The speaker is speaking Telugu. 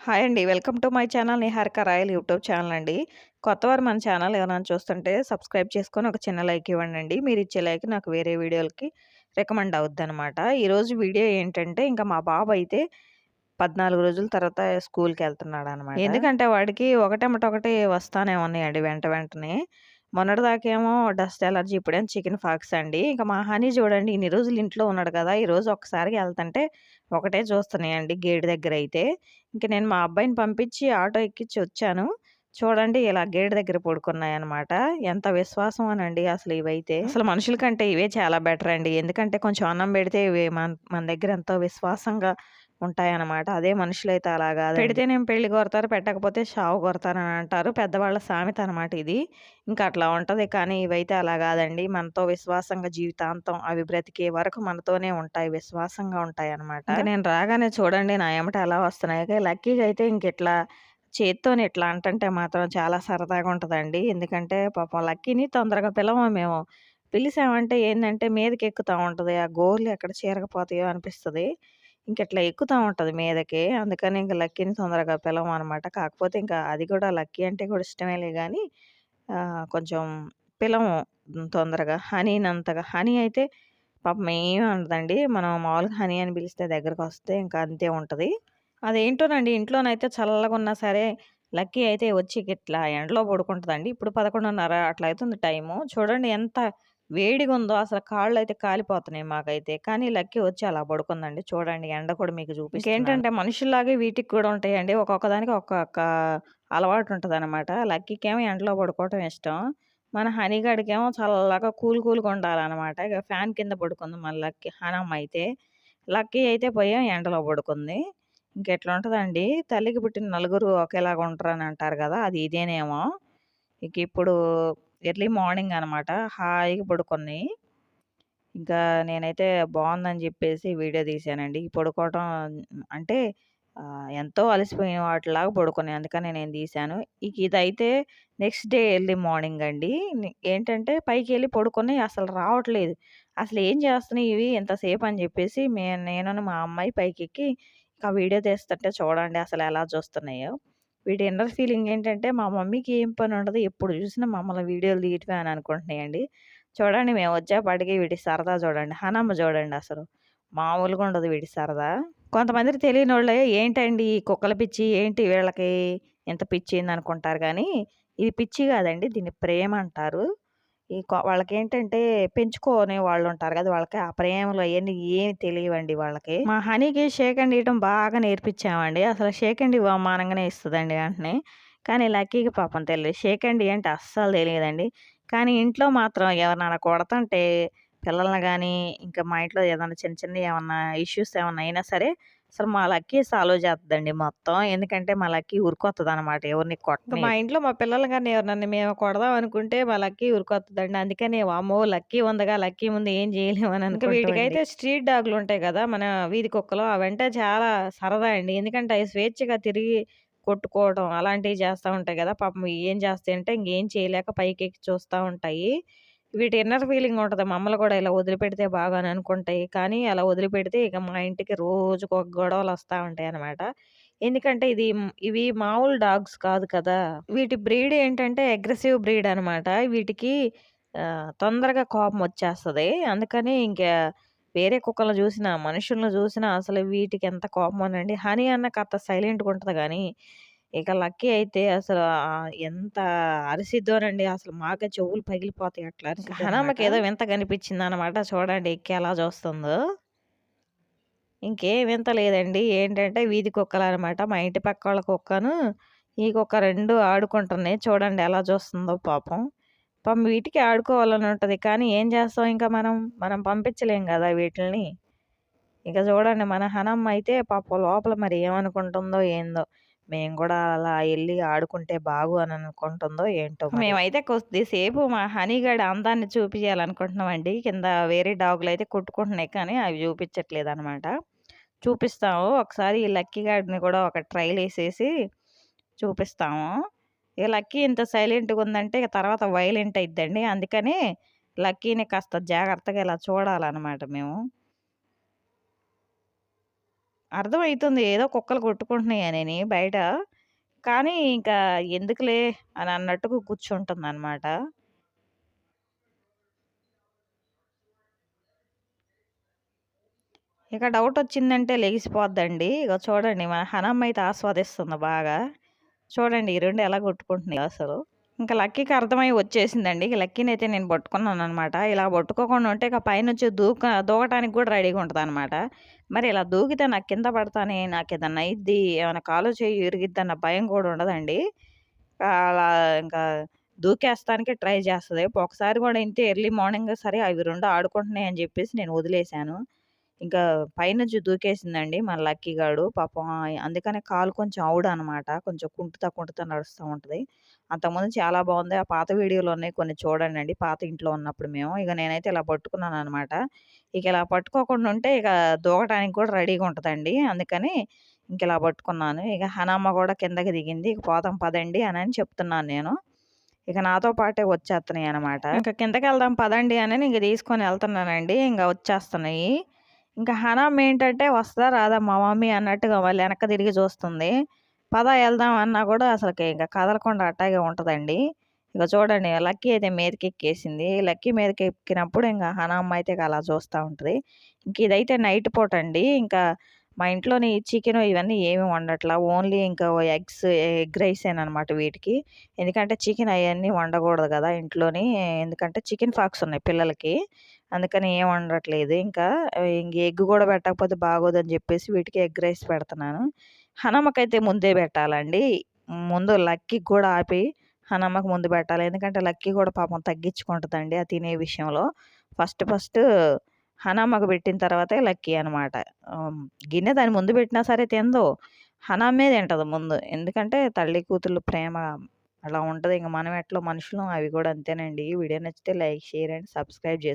హాయ్ అండి. Welcome to my channel Niharika royal YouTube channel అండి. కొత్తవారు మన ఛానల్ ఎవరైనా చూస్తుంటే సబ్స్క్రైబ్ చేసుకొని ఒక చిన్న లైక్ ఇవ్వండి మీరు ఇచ్చే లైక్ నాకు వేరే వీడియోలకి రికమెండ్ అవుద్దనమాట. ఈరోజు వీడియో ఏంటంటే ఇంకా మా బాబు అయితే 14 రోజుల తర్వాత స్కూల్కి వెళ్తున్నాడు అనమాట ఎందుకంటే వాడికి ఒకటెమ్మట ఒకటి వస్తానే ఉన్నాయండి వెంట వెంటనే. మొన్నటిదాకేమో డస్ట్ ఎలర్జీ ఇప్పుడేమో చికెన్ ఫాక్స్ అండి. ఇంకా మా హనీ చూడండి ఇన్ని రోజులు ఇంట్లో ఉన్నాడు కదా! ఈరోజు ఒకసారి వెళ్తుంటే ఒకటే చూస్తున్నాయండి గేట్ అయితే ఇంక నేను మా అబ్బాయిని పంపించి ఆటో ఎక్కించి వచ్చాను. చూడండి ఇలా గేట్ దగ్గర పడుకున్నాయన్నమాట. ఎంత విశ్వాసం అనండి అసలు ఇవైతే. అసలు మనుషుల కంటే ఇవే చాలా బెటర్ అండి. ఎందుకంటే కొంచెం అన్నం పెడితే ఇవి మన మన దగ్గర ఎంతో విశ్వాసంగా ఉంటాయన్నమాట. అదే మనుషులైతే అలా కాదండి. పెడితేనేమో పెళ్ళి కోరతారు, పెట్టకపోతే చావు కోరతారని అంటారు. పెద్దవాళ్ళ సామెత అనమాట ఇది. ఇంకా అట్లా ఉంటది. కానీ ఇవైతే అలా కాదండి. మనతో విశ్వాసంగా జీవితాంతం అవి బ్రతికే వరకు మనతోనే ఉంటాయి. విశ్వాసంగా ఉంటాయన్నమాట. ఇంక నేను రాగానే చూడండి నా ఎమ్మట ఎలా వస్తున్నాయో. లక్కీగా అయితే ఇంకిట్లా చేత్తోని ఇట్లా అంటంటే మాత్రం చాలా సరదాగా ఉంటదండి. ఎందుకంటే పాపం లక్కీని తొందరగా పిలవము మేము. పిలిసామంటే ఏందంటే మీదకి ఎక్కుతా ఉంటది. ఆ గోర్లు ఎక్కడ చీరకపోతాయో అనిపిస్తది. ఇంకెట్లా ఎక్కుతూ ఉంటుంది మీదకి. అందుకని ఇంక లక్కీని తొందరగా పిలవమనమాట. కాకపోతే ఇంకా అది కూడా లక్కీ అంటే కూడా ఇష్టమేలే కానీ కొంచెం పిలము తొందరగా. హనీనంతగా. హనీ అయితే పాపం ఏమి ఉండదండి మనం మామూలుగా హనీ అని పిలిస్తే దగ్గరకు వస్తే ఇంకా అంతే ఉంటుంది అదేంటోనండి ఇంట్లోనైతే చల్లగా ఉన్నా సరే లక్కీ అయితే వచ్చి ఇట్లా ఎండలో పడుకుంటుందండి ఇప్పుడు 11:30 అట్లా అవుతుంది టైము. చూడండి ఎంత వేడిగుందో అసలు కాళ్ళు అయితే కాలిపోతున్నాయి మాకైతే. కానీ లక్కీ వచ్చి అలా పడుకుందండి. చూడండి ఎండ కూడా మీకు చూపిస్తున్నాను. ఏంటంటే మనుషుల్లాగే వీటికి కూడా ఉంటాయండి. ఒక్కొక్క దానికి ఒక్కొక్క అలవాటు ఉంటదనమాట. లక్కీకేమో ఎండలో పడుకోవటం ఇష్టం. మన హనీగాడికేమో చల్లగా కూల్ కూల్‌గా ఉండాలన్నమాట ఇక ఫ్యాన్ కింద పడుకుంది మన లక్కీ హనమ్మ అయితే. లక్కీ అయితే పోయాం ఎండలో పడుకుంది. ఇంకెట్లా ఉంటుందండి తల్లికి పుట్టిన నలుగురు ఒకేలాగా ఉండరని అంటారు కదా! అది ఇదేనేమో. ఇక ఇప్పుడు ఎర్లీ మార్నింగ్ అనమాట. హాయిగా పడుకున్నాయి. ఇంకా నేనైతే బాగుందని చెప్పేసి వీడియో తీశానండి. పడుకోవటం అంటే ఎంతో అలసిపోయిన వాటిలాగా పడుకున్నాయి. అందుకని నేను తీశాను. ఇక ఇదైతే నెక్స్ట్ డే ఎర్లీ మార్నింగ్ అండి. ఏంటంటే పైకి వెళ్ళి పడుకున్నాయి. అసలు రావట్లేదు. అసలు ఏం చేస్తున్నాయి ఇవి ఇంతసేపు అని చెప్పేసి మే నేను మా అమ్మాయి పైకెక్కి ఇంకా వీడియో తీస్తుంటే చూడండి అసలు ఎలా చూస్తున్నాయో. వీటి ఇన్నర్ ఫీలింగ్ ఏంటంటే మా మమ్మీకి ఏం పని ఉండదు. ఎప్పుడు చూసినా మమ్మల్ని వీడియోలు తీయటమే అని అనుకుంటున్నాయండి. చూడండి మేము వచ్చేపాటికి వీటి సరదా చూడండి. హనమ్మ చూడండి అసలు. మామూలుగా ఉండదు వీటి సరదా. కొంతమందికి వాళ్ళే ఏంటండి ఈ కుక్కల పిచ్చి ఏంటి వీళ్ళకి ఇంత పిచ్చేందనుకుంటారు కానీ ఇది పిచ్చి కాదండి. దీన్ని ప్రేమ అంటారు. ఈ వాళ్ళకి వాళ్ళకేంటంటే పెంచుకోనే వాళ్ళు ఉంటారు కదా! వాళ్ళకి ఆ ప్రేమలు అవన్నీ ఏమి తెలియవండి వాళ్ళకి. మా హనీకి షేక్ అండ్ ఇవ్వడం బాగా నేర్పించామండి. అసలు షేక్ అండ్ ఇవ్వమానంగానే ఇస్తుందండి వెంటనే. కానీ లక్కీకి పాపం తెలియదు షేక్ అండ్ ఏంటి అస్సలు తెలియదండి కానీ ఇంట్లో మాత్రం ఎవరినైనా కొడతంటే పిల్లల్ని కానీ ఇంకా మా ఇంట్లో ఏదైనా చిన్న చిన్న ఏమన్నా ఇష్యూస్ ఏమన్నా అయినా సరే అసలు మా లక్కీ సాల్వ్ చేస్తదండి మొత్తం. ఎందుకంటే మా లక్కీ ఉరికొత్తదనమాట ఎవరిని కొట్టనీయదు. మా ఇంట్లో మా పిల్లలు గాని ఎవరినన్నా మేము కొడదాం అనుకుంటే మా లక్కీ ఉరికొత్తదండి. అందుకని వామ్మో! లక్కీ ఉందిగా లక్కీ ముందు ఏం చేయలేమని అనుకుంటామండి. వీటికైతే స్ట్రీట్ డాగ్‌లు ఉంటాయి కదా! మన వీధి కుక్కలు అవంటే చాలా సరదా అండి. ఎందుకంటే అవి స్వేచ్ఛగా తిరిగి కొట్టుకోవడం అలాంటివి చేస్తా ఉంటాయి కదా! పాపం ఏం చేస్తాయంటే ఇంకేం చేయలేక పైకెక్కి చూస్తా ఉంటాయి. వీటి ఇన్నర్ ఫీలింగ్ ఉంటుంది మమ్మల్ని కూడా ఇలా వదిలిపెడితే బాగా అని అనుకుంటాయి. కానీ అలా వదిలిపెడితే ఇక మా ఇంటికి రోజుకో గొడవలు వస్తూ ఉంటాయి అనమాట ఎందుకంటే ఇది ఇవి మామూలు డాగ్స్ కాదు కదా! వీటి బ్రీడ్ ఏంటంటే అగ్రెసివ్ బ్రీడ్ అనమాట. వీటికి తొందరగా కోపం వచ్చేస్తుంది అందుకని ఇంకా వేరే కుక్కలను చూసినా, మనుషుల్ని చూసినా అసలు వీటికి ఎంత కోపం అనండి హనీ అన్న కథ సైలెంట్‌గా ఉంటుంది కానీ ఇక లక్కీ అయితే అసలు ఎంత అరిసిద్దోనండి. అసలు మాకే చెవులు పగిలిపోతాయి అట్లా. హనమ్మకి ఏదో వింతగా అనిపించిందనమాట. చూడండి ఎక్కి ఎలా చూస్తుందో. ఇంకేం వింత లేదండి. ఏంటంటే వీధి కుక్కలనమాట. మా ఇంటి పక్కోళ్ళ కుక్కను, ఈ కుక్క 2 ఆడుకుంటున్నాయి. చూడండి ఎలా చూస్తుందో పాపం. పాపం వీటికి ఆడుకోవాలని ఉంటది. కానీ ఏం చేస్తాం ఇంకా మనం? మనం పంపించలేం కదా వీటిల్ని. ఇక చూడండి మన హనమ్మ అయితే పాపం లోపల మరి ఏమనుకుంటుందో ఏందో? మేము కూడా అలా వెళ్ళి ఆడుకుంటే బాగు అని అనుకుంటుందో ఏంటో మేమైతే కొద్దిసేపు మా హనీ అందాన్ని చూపించాలనుకుంటున్నామండి కింద వేరే డాగులు అయితే కొట్టుకుంటున్నాయి కానీ అవి చూపించట్లేదు అనమాట చూపిస్తాము. ఒకసారి ఈ లక్కీ గాడిని కూడా ఒక ట్రైల్ వేసేసి చూపిస్తాము. ఇక లక్కీ ఇంత సైలెంట్‌గా ఉందంటే తర్వాత వైలెంట్ అయిద్దండి. అందుకని లక్కీని కాస్త జాగ్రత్తగా ఇలా చూడాలన్నమాట మేము. అర్థమవుతుంది ఏదో కుక్కలు కొట్టుకుంటున్నాయని బయట. కానీ ఇంకా ఎందుకులే అని అన్నట్టుగా కూర్చుంటుందనమాట. ఇక డౌట్ వచ్చిందంటే లెగిసిపోద్దండి. ఇక చూడండి మన హనమ్మ అయితే ఆస్వాదిస్తుంది బాగా. చూడండి ఈ రెండు ఎలా కొట్టుకుంటున్నాయి అసలు. ఇంకా లక్కీకి అర్థమై వచ్చేసిందండి. ఇక అయితే నేను పట్టుకున్నాను అనమాట ఇలా పట్టుకోకుండా ఉంటే ఇక పైనుంచి దూక దూకటానికి కూడా రెడీగా ఉంటదనమాట. మరి ఇలా దూకితే నాకు కింద పడతానే, నాకేదన్నా అయిద్ది, ఏమైనా కాలు చేయి ఇరిగిద్ది అన్న భయం కూడా ఉండదండి. అలా ఇంకా దూకేస్తానికి ట్రై చేస్తుంది ఒకసారి కూడా ఇంతే ఎర్లీ మార్నింగ్ సరే అవి రెండు ఆడుకుంటున్నాయి అని చెప్పేసి నేను వదిలేసాను. ఇంకా పైనుంచి దూకేసిందండి మన లక్కీ గాడు. పాపం అందుకనే కాలు కొంచెం ఔడనమాట. కొంచెం కుంటుతా, కుంటుతా నడుస్తూ ఉంటుంది అంతకుముందు చాలా బాగుంది. ఆ పాత వీడియోలు ఉన్నాయి కొన్ని చూడండి అండి పాత ఇంట్లో ఉన్నప్పుడు మేము. ఇక నేనైతే ఇలా పట్టుకున్నాను అనమాట ఇక ఇలా పట్టుకోకుండా ఉంటే ఇక దూకటానికి కూడా రెడీగా ఉంటుందండి అందుకని ఇంక ఇలా పట్టుకున్నాను. ఇక హనమ్మ కూడా కిందకి దిగింది. ఇక పోతాం పదండి అని చెప్తున్నాను నేను. ఇక నాతో పాటే వచ్చేస్తున్నాయి అనమాట ఇంక కిందకెళ్దాం పదండి అని ఇంక తీసుకొని వెళ్తున్నానండి ఇంకా వచ్చేస్తున్నాయి. ఇంకా హనమ్మ ఏంటంటే వస్తుందా రాదా? మా మమ్మీ అన్నట్టుగా మళ్ళీ వెనక్కి తిరిగి చూస్తుంది. పద వెళ్దాం అన్నా కూడా అసలుకి ఇంకా కదలకుండా అట్టాగే ఉంటుందండి ఇక చూడండి లక్కీ అయితే మీదకెక్కేసింది. లక్కీ మీదకెక్కినప్పుడు ఇంకా హనామ్మ అయితే అలా చూస్తూ ఉంటుంది ఇంక ఇదైతే నైట్ పూట అండి ఇంకా మా ఇంట్లోని చికెను ఇవన్నీ ఏమి వండట్లా. ఓన్లీ ఇంకా ఎగ్స్ ఎగ్ రైస్ అనమాట వీటికి. ఎందుకంటే చికెన్ అవన్నీ వండకూడదు కదా ఇంట్లోని. ఎందుకంటే చికెన్ ఫాక్స్ ఉన్నాయి పిల్లలకి. అందుకని ఏం వండట్లేదు. ఇంకా ఇంక ఎగ్ కూడా పెట్టకపోతే బాగోదని చెప్పేసి వీటికి ఎగ్ రైస్ పెడుతున్నాను. హనమ్మకైతే ముందే పెట్టాలండి. ముందు లక్కీ కూడా ఆపి హనమ్మకు ముందు పెట్టాలి. ఎందుకంటే లక్కీ కూడా పాపం తగ్గించుకుంటదండి ఆ తినే విషయంలో. ఫస్ట్ ఫస్ట్ హనమ్మకి పెట్టిన తర్వాతే లక్కీ అనమాట. గిన్నె దాని ముందు పెట్టినా సరే తినదు. హనమ్మే తింటది ముందు. ఎందుకంటే తల్లి కూతుళ్ళు ప్రేమ అలా ఉంటుంది ఇంక మనం ఎట్లో మనుషులం అవి కూడా అంతేనండి. వీడియో నచ్చితే లైక్, షేర్ అండ్ సబ్స్క్రైబ్ చేసుకోండి